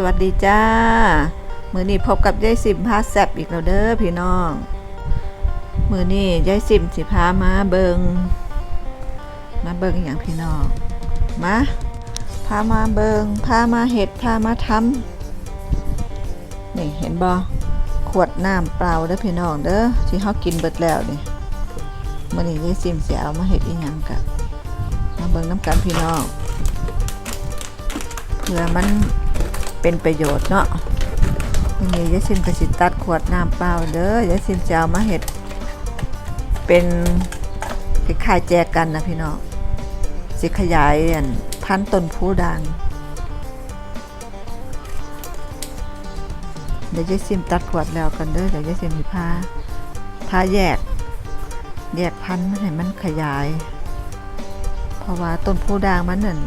สวัสดีจ้า มือนี้พบกับยายสิมพาแซบอีกแล้วเด้อพี่น้อง มือนี้ยายสิมสิพามาเบิงมาเบิงอย่างพี่น้อง มาพามาเบิงพามาเห็ดพามาทำนี่เห็นบ่ขวดน้ำเปล่าเด้อพี่น้องเด้อที่เขากินเบิดแล้วนี่มือนี้ยายสิมเสิเอามาเห็ดอีหยังกะมาเบิงน้ำกันพี่น้องเพื่อมัน เป็นประโยชน์เนาะวันนี้ยายซิมกสิตัดขวดน้ำเปล่าเด้อยายซิมจะเอามาเห็ด เป็นคล้ายแจกันนะพี่น้องสิขยายอันพันต้นผู้ดังเดี๋ยวยายซิมตัดขวดแล้วกันเด้อเดี๋ยวยายซิมมีผ้าผ้าแยก แยกพันให้มันขยาย เพราะว่าต้นผู้ด่างมันนั่น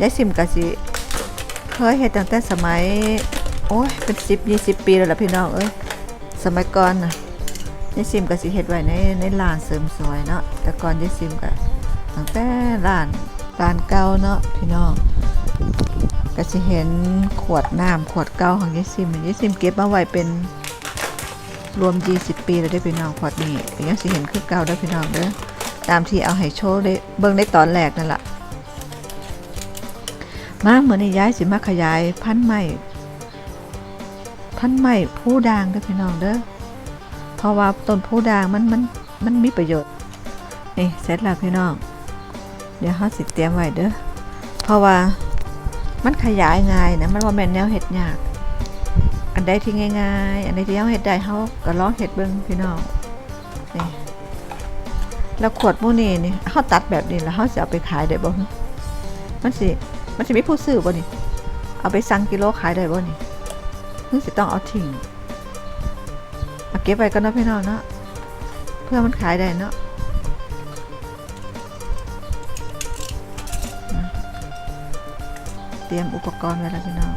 ยายซิมกะสิ เคยเฮ็ดตั้งแต่สมัย โอ้ยเป็นสิบยี่สิบปีแล้วล่ะพี่น้องเอ้ยสมัยก่อนน่ะยายซิมกะสิเฮ็ดไว้ในในร้านเสริมสวยเนาะแต่ก่อนยายซิมกะตั้งแต่ร้านร้านเก่าเนาะพี่น้องก็สิเห็นขวดน้ำขวดเก่าของยายซิมยายซิมเก็บมาไว้เป็นรวม 20 ปีแล้วได้พี่น้องขวดนี้ก็ยังสิเห็นคือเก่าได้พี่น้องเด้อตามที่เอาให้โชว์ได้เบิ่งในตอนแรกนั่นแหละ มาเหมือนในย้ายสิมาขยาย พันใหม่พันใหม่ผู้ด่างเด้อพี่น้องเด้อเพราะว่าต้นผู้ด่างมันมันมันมีประโยชน์นี่เสร็จแล้วพี่น้อง เดี๋ยวเขาสิเตรียมไว้เด้อเพราะว่ามันขยายง่ายนะมันว่าแม่นแนวเห็ดยาก อันใดที่ง่ายๆ อันใดที่เขาเห็ดได้เขาก็ลองเห็ดเบิ่งพี่น้องนี่แล้วขวดหมูนี่นี่เขาตัดแบบนี้แล้วเขาจะเอาไปขายได้บ่มันสิ มันจะมีผู้ซื้อบ่นี่ เอาไปสั่งกิโลขายได้บ่นี่นึกสิต้องเอาทิ้งเอาเก็บไว้ก็นาะพี่น้องเนาะ เพื่อมันขายได้เนาะเตรียมอุปกรณ์ไว้แล้วพี่น้อง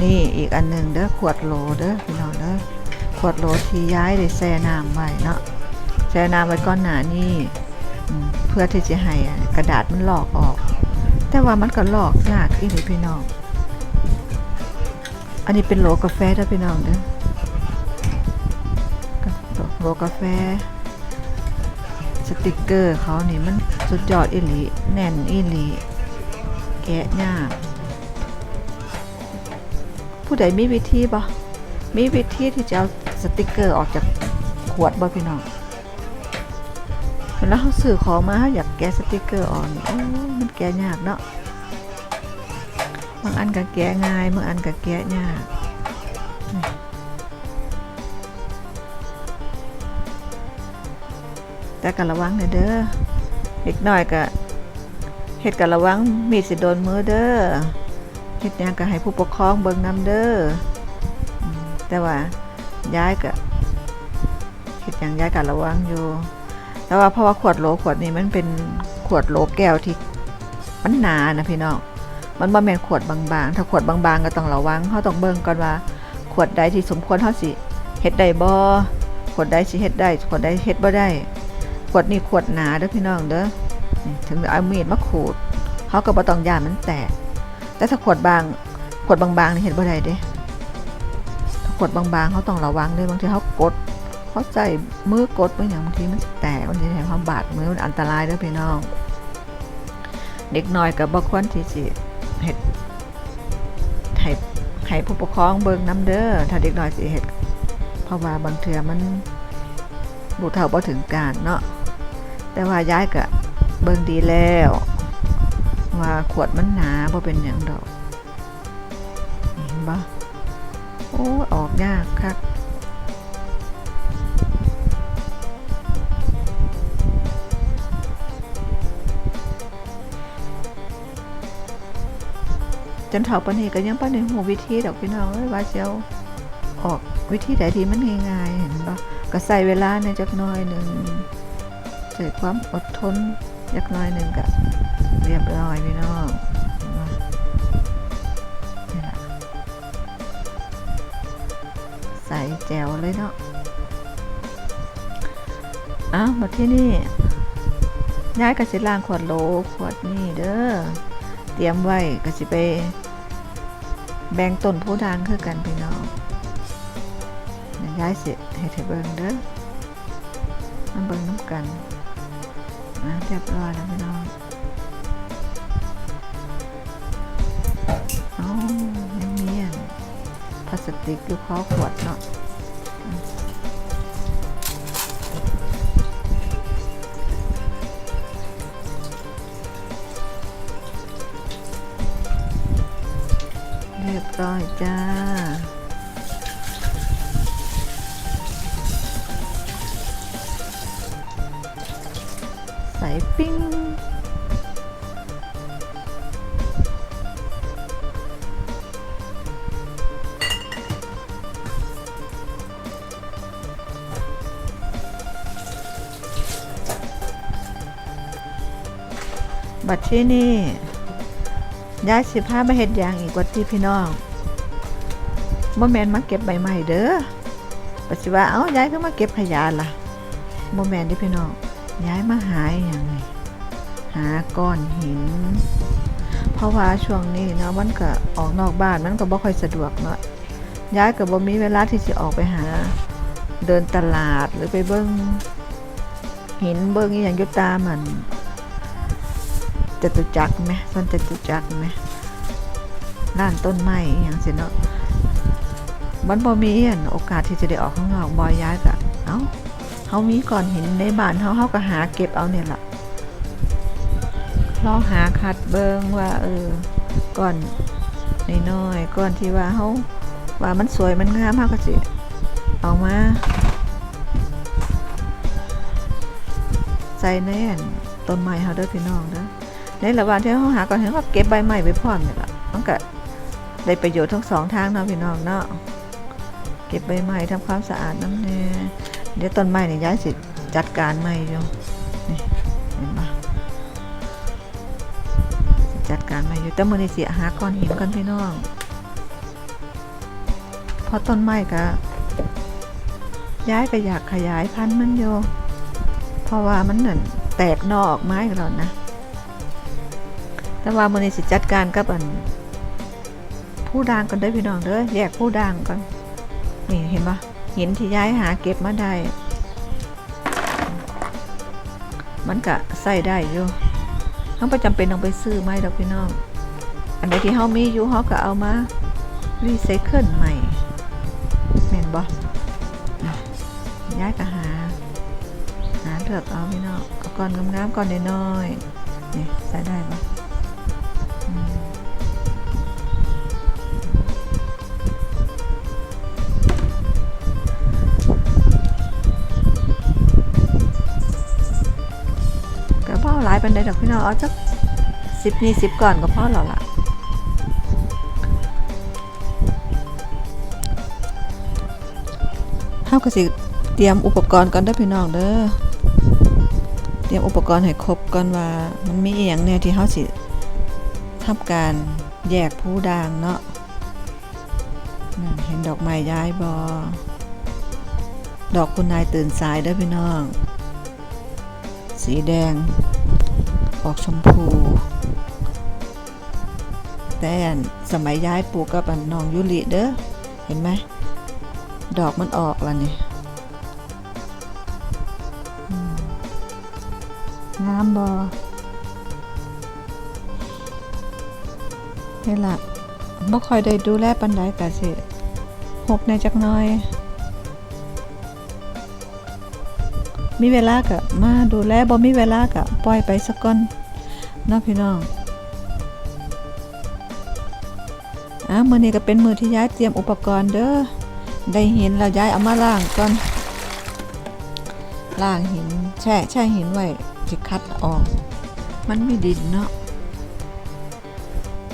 นี่อีกอันหนึ่งเด้อขวดโหลเด้อพี่น้องเด้อ ขวดโหลที่ย้ายได้แช่น้ำไว้เนาะแช่น้ำไว้ก้อนหนานี่เพื่อที่จะให้กระดาษมันหลอกออก แต่ว่ามันก็หลอกยากอีหลีพี่น้อง อันนี้เป็นโหลกาแฟด้อพี่น้องเด้อโหลกาแฟ สติกเกอร์เขานี่มันสุดยอดอีหลีแน่นอีหลีแกะยากผู้ใดมีวิธีบ่ มีวิธีที่จะเอาสติกเกอร์ออกจากขวดบ่พี่น้องเวลาเขาซื้อของมาอยากแกะสติกเกอร์ออกนี่โอ้มันแกะยากเนาะบางอันก็แกะง่ายบางอันก็แกะยากแต่ก็ระวังหน่อยเด้อเด็กน้อยก็เฮ็ดก็ระวังมีดสิโดนมือเด้อเฮ็ดยังก็ให้ผู้ปกครองเบิ่งนำเด้อ แต่ว่าย้ายก็คิดอย่างย้ายกับระวังอยู่ แต่ว่าเพราะว่าขวดโหลขวดนี้มันเป็นขวดโหลแก้วที่มันหนานะพี่น้องมันบ่แม่นขวดบางๆ ถ้าขวดบางๆ ก็ต้องระวังเขาต้องเบิ่งก่อนว่า ขวดใดที่สมควรเฮาสิเฮ็ดได้บ่ขวดใดสิเฮ็ดได้ ขวดใดเฮ็ดบ่ได้ ขวดนี้ขวดหนาเด้อพี่น้องเด้อ ถึงเอามีดมาขูดเขาก็บ่ต้องย่านมันแตก แต่ถ้าขวดบาง ขวดบางๆนี่เฮ็ดบ่ได้เด้ ขวดบางๆเขาต้องระวังเลยบางทีเขากดเขาใจมือกดบางอย่างบางทีมันแตกบางทีแถมความบาดมือมันอันตรายด้วยพี่น้อง เด็กน้อยกับบางคนที่สิเห็ดให้ให้ผู้ปกครองเบิ่งน้ำเด้อถ้าเด็กน้อยสิเห็ดเพราะว่าบางเทื่อมันบุเท่าบ่ถึงการเนาะแต่ว่าย้ายกะเบิ่งดีแล้ว ว่าขวดมันหนาบ่เป็นอย่างดอกเห็นปะโอ้ออก ยากครับจนเถาปนีก็ยังป้าในหูวิธีดอกพี่น้องเอ้ยว่าเชียวออกวิธีใดที่มันง่ายๆเห็นปะก็ใส่เวลาในจักน้อยหนึ่งใส่ความอดทนจักน้อยหนึ่งก็เรียบร้อยพี่น้อง ใส่แจวเลยเนาะอ้าวมาที่นี่ย้ายกระสิล้างขวดโหลขวดนี่เด้อเตรียมไว้กระสิไป แบ่งต้นผู้ดางคือกันพี่น้องย้ายเสิให้เธอเบิ่งเด้อมาเบิ่งน้ำกันอะเรียบร้อยแล้วพี่น้อง พลาสติกอยู่ข้อขวดเนาะเรียบร้อยจ้าใส่ปิ้ง บัดที่นี่ย้ายสิพามาเฮ็ดยางอีกวัดที่พี่น้องบ่แมนมาเก็บใบไม้เด้อปัจจุบันเอ้าย้ายก็มาเก็บขยะล่ะบ่แมนเดิพี่น้องย้ายมาหาอย่างนี้หาก้อนหิน เพราะว่าช่วงนี้เนาะมันก็ออกนอกบ้านมันก็บ่ค่อยสะดวกเนาะย้ายก็บ่มีเวลาที่สิออกไปหา เดินตลาดหรือไปเบิ่งหินเบิ่งอย่างยู่ตามมัน จตุจักรไหมส่วนจตุจักรไหมร้านต้นไม้อย่างสิเนาะมันบ่มีอันโอกาสที่จะได้ออกข้างนอกบ่ย้ายกะเอ้าเฮามีก่อนเหินในบ้านเฮาเฮาก็หาเก็บเอาเนี่ยล่ะลองหาคัดเบิงว่า เออก่อนน้อยๆก่อนที่ว่าเฮาว่ามันสวยมันงามเฮาก็สิเอามา ใส่ในอันต้นไม้เฮาเด้อพี่น้องเด้อ ในระหว่างที่เขาหาก่อนเห็นว่าเก็บใบไม้ไปพร้อมเนี่ยละมันก็ได้ประโยชน์ทั้งสองทางเนาะพี่น้องเนาะเก็บใบไม้ทำความสะอาดน้ำเนี่ยเดี๋ยวต้นไม้เนี่ยย้ายสิจัดการใหม่อยู่นี่เห็นปะจัดการใหม่อยู่แต่มือนี่สิหาก้อนหินก่อนพี่น้องเพราะต้นไม้ก็ย้ายก็อยากขยายพันธุ์มันอยู่เพราะว่ามันเนั่นแตกนอออกไม้กันแล้วนะ แต่ว่ามื้อนี้สิจัดการกับอันผู้ด่างกันได้พี่น้องเด้อแยกผู้ด่างก่อนนี่เห็นปะหินที่ย้ายหาเก็บมาได้ มันก็ใส่ได้อยู่เฮาบ่จำเป็นต้องไปซื้อใหม่ดอกพี่น้อง อันใดที่เฮามีอยู่เฮาก็เอามารีไซเคิลใหม่แม่นบ่อะย้ายก็หา หาเลือกเอาพี่น้องก่อนงามๆก่อนน้อยๆนี่ใส่ได้ปะายเป็นได้ดอกพี่น้องเอาจักสิบนี่สิบก่อนก็พ่อแล้วล่ะเฮาก็สิเตรียมอุปกรณ์ก่อนเด้อพี่น้องเด้อ เตรียมอุปกรณ์ให้ครบก่อนว่ามันมีอีหยังแน่ที่เฮาสิทำการแยกผู้ด่างเนาะนั่นเห็นดอกไม้ย้ายบอดอกคุณนายตื่นสายเด้อพี่น้อง สีแดง ออกชมพู แต่อันสมัยย้ายปลูกกับน้องยุลิเด้อ เห็นไหม ดอกมันออกแล้วนี่งามบอนี่ล่ะบ่ค่อยได้ดูแลปันไดกะสิหกในจักน้อย มีเวลากะมาดูแลบ่มีเวลากะปล่อยไปสักก่อนเนาะพี่น้องอะมื้อนี้ก็เป็นมื้อที่ย้ายเตรียมอุปกรณ์เด้อได้หินแล้วย้ายเอามาล้างก่อนล้างหินแช่แช่หินไว้สิคัดออก มันมีดินเนาะ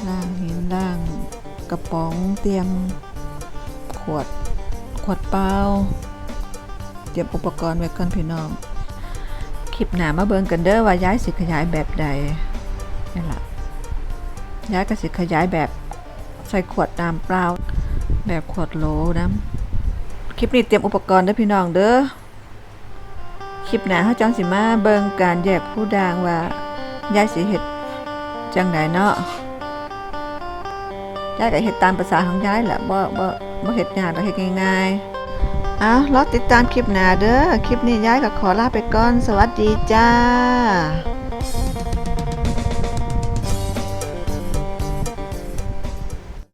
ล้างหินล้างกระป๋องเตรียมขวดขวดเปล่า เตรียมอุปกรณ์ไว้ก่อนพี่น้อง คลิปหนามาเบิ่งกันเด้อว่าย้ายสิขยายแบบใดนี่ละย้ายก็สิขยายแบบใส่ขวดน้ำเปล่า แบบขวดโหลน้ำคลิปนี้เตรียมอุปกรณ์เด้อพี่น้องเด้อคลิปหนาเฮาจังสิมาเบิ่งการแยกผู้ดางว่าย้ายสิเฮ็ดจังไดเนาะย้ายก็เฮ็ดตามภาษาของย้ายแหละบ่บ่บ่เฮ็ดยากดอเฮ็ดง่ายๆ เอารอติดตามคลิปหน้าเด้อ คลิปนี้ย้ายก็ขอลาไปก่อน สวัสดีจ้า